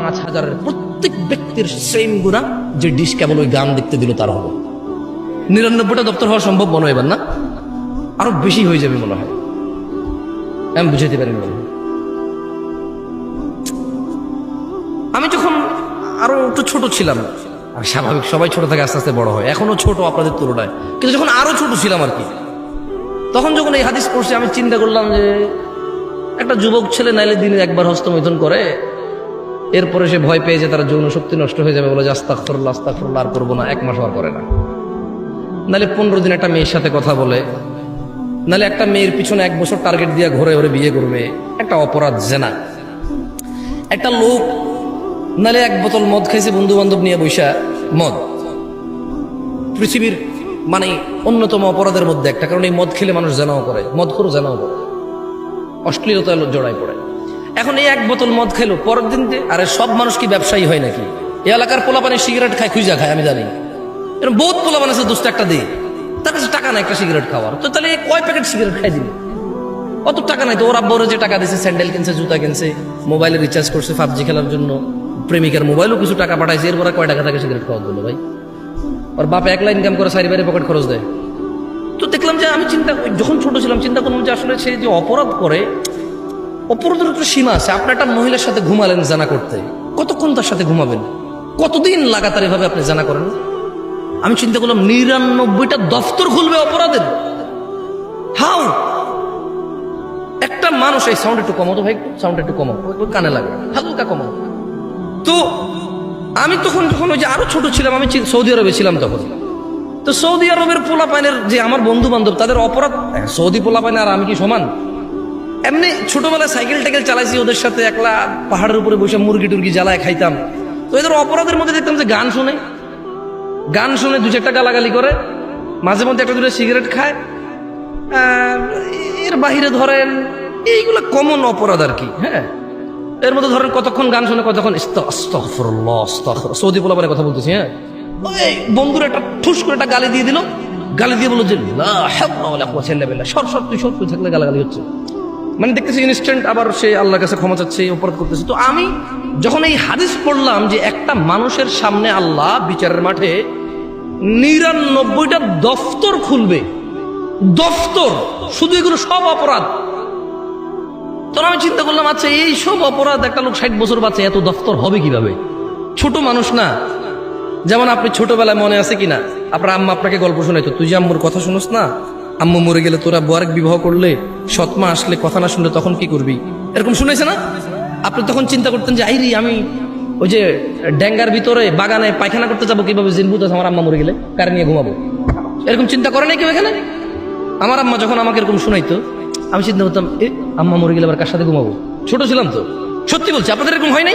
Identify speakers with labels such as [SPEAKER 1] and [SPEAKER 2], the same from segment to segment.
[SPEAKER 1] পাঁচ হাজারের প্রত্যেক ব্যক্তির সেম গুণা যে ডিশ কেবল ওই গান দেখতে দিল তার হলো নিরানব্বইটা দপ্তর হওয়া সম্ভব মনে হয় এবার না? আরও বেশি হয়ে যাবে মনে হয়। আমি বুঝাইতে পারি মনে আমি যখন আরও একটু ছোট ছিলাম, আর স্বাভাবিক সবাই ছোট থেকে আস্তে আস্তে বড় হয়, এখনও ছোট আপনাদের তুলনায়। কিন্তু যখন আরও ছোট ছিলাম আর কি, তখন যখন এই হাদিস পড়ছি, আমি চিন্তা করলাম যে একটা যুবক ছেলে নাইলে দিনে একবার হস্তমৈথুন করে এরপরে সে ভয় পেয়ে যে তার যৌন শক্তি নষ্ট হয়ে যাবে, বলে যে আস্তাক করল্লা আস্তাক আর করব না, এক মাস আর করে না। নাহলে পনেরো দিন একটা মেয়ের সাথে কথা বলে নাহলে একটা মেয়ের পিছনে এক বছর টার্গেট দিয়ে ঘুরে ঘুরে বিয়ে করবে, একটা অপরাধ জেনা। একটা লোক নাহলে এক বোতল মদ খাইছে বন্ধু বান্ধব নিয়ে বৈশা মদ। পৃথিবীর মানে অন্যতম অপরাধের মধ্যে একটা, কারণ এই মদ খেলে মানুষ জানাও করে, মদ করে জানাও করে। অশ্লীলতা জড়াই পড়ে। এখন এই এক বোতল মদ খাইলো পরের দিন আরে সব মানুষ কি ব্যবসায়ী হয় নাকি? এই এলাকার পোলাপানি সিগারেট খায়, খুঁজা খায়, আমি জানি। এরকম বহুত পোলাপান আছে, দোস্ত, একটা দিই তার কাছে টাকা নাই একটা সিগারেট খাওয়ার। তো তাহলে কয় প্যাকেট সিগারেট খাই দিবি? অত টাকা নাই তো, ওর আব্বরে যে টাকা দিছে, স্যান্ডেল কিনছে, জুতা কিনছে, মোবাইলে রিচার্জ করছে, পাবজি খেলার জন্য। প্রেমিকার মোবাইলও কিছু টাকা পাঠাইছে, এরপরে কয় টাকা থাকে সিগারেট খাওয়ার জন্য ভাই? ওর বাপ একলা ইনকাম করে সারি বাইরে পকেট খরচ দেয়। তো দেখলাম যে আমি চিন্তা যখন ছোট ছিলাম, চিন্তা করলাম যে আসলে সে যে অপরাধ করে অপরাধের একটা সীমা আছে। আপনি একটা মহিলার সাথে ঘুমালেন জানা করতে। কতক্ষণ তার সাথে ঘুমাবেন? কতদিন লাগাতার এভাবে আপনি জানা করেন? আমি চিন্তা করলাম নিরানব্বইটা দফতর খুলবে অপরাধের। হাউ? একটা মানুষ এই সাউন্ড একটু কমাতো ভাই সাউন্ড একটু কমাও। কানে লাগে। হালকা কমাও। তো আমি তখন যখন ওই যে আরও ছোট ছিলাম আমি সৌদি আরবে ছিলাম তখন। তো সৌদি আরবের পোলাপাইনের যে আমার বন্ধু বান্ধব তাদের অপরাধ হ্যাঁ, সৌদি পোলাপাইন আর আমি কি সমান? এমনি ছোটবেলায় সাইকেল টাইকেল চালাইছি, ওদের সাথে একলা পাহাড়ের উপরে বসে মুরগি টুরগি জ্বালায় খাইতাম। তো এদের অপরাধের মধ্যে দেখতাম যে গান শুনে। গান শুনে, দু চারটা গালাগালি করে। মাঝে মধ্যে একটা দুটো সিগারেট খায়। এর বাহিরে ধরেন, এইগুলো কমন অপরাধ আর কি হ্যাঁ? এর মধ্যে ধরেন কতক্ষণ গান শুনে, কতক্ষণ। সৌদি পোলাপানে কথা বলতেছি হ্যাঁ? বন্ধুর একটা ঠুস করে একটা গালি দিয়ে দিল। গালি দিয়ে বলল যে। সর সর, তুই সর, তুই থাকলে গালাগালি হচ্ছে। মানে দেখতেছি ইনস্ট্যান্ট আবার সে আল্লাহর কাছে ক্ষমা চাচ্ছে, অপরাধ করতেছে। তো আমি যখন এই হাদিস পড়লাম যে একটা মানুষের সামনে আল্লাহ বিচারের মাঠে নিরানব্বইটা দফতর খুলবে, দফতর, শুধু এগুলো সব অপরাধ। তখন আমি চিন্তা করলাম আচ্ছা এই সব অপরাধ একটা লোক ষাট বছর বাচ্চা এত দফতর হবে কীভাবে? ছোট মানুষ না। যেমন আপনি ছোটবেলায় মনে আছে কিনা? আপনার আম্মা আপনাকে গল্প শোনাইতো, তুই যে আম্মুর কথা শুনোস না আম্মু মরে গেলে তোরা বয়ারেক বিবাহ করলে, সৎমা আসলে কথা না শুনলে তখন কি করবি? এরকম শুনেছে না? আপনি তখন চিন্তা করতেন যে, আইরি, আমি ওই যে ড্যাঙ্গার ভিতরে বাগানে পায়খানা করতে যাব, কীভাবে আছে আমার আম্মা মরে গেলে? কারে নিয়ে ঘুমাবো? এরকম চিন্তা করে নাই কেউ এখানে? আমার আম্মা যখন আমাকে এরকম শোনাইতো, আমি চিন্তা করতাম, এ, আম্মা মরে গেলে আবার কার সাথে ঘুমাবো? ছোট ছিলাম তো। সত্যি বলছি, আপনাদের এরকম হয় নাই?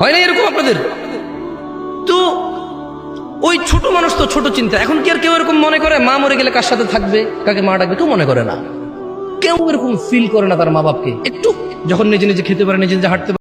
[SPEAKER 1] হয় নাই এরকম আপনাদের? তো ওই ছোট মানুষ তো ছোট চিন্তা। এখন কি আর কেউ এরকম মনে করে? মা মরে গেলে কার সাথে থাকবে? কাকে মা ডাকবে? কেউ মনে করে না। কেউ এরকম ফিল করে না তার মা বাপকে একটু যখন নিজে নিজে খেতে পারে, নিজে নিজে হাঁটতে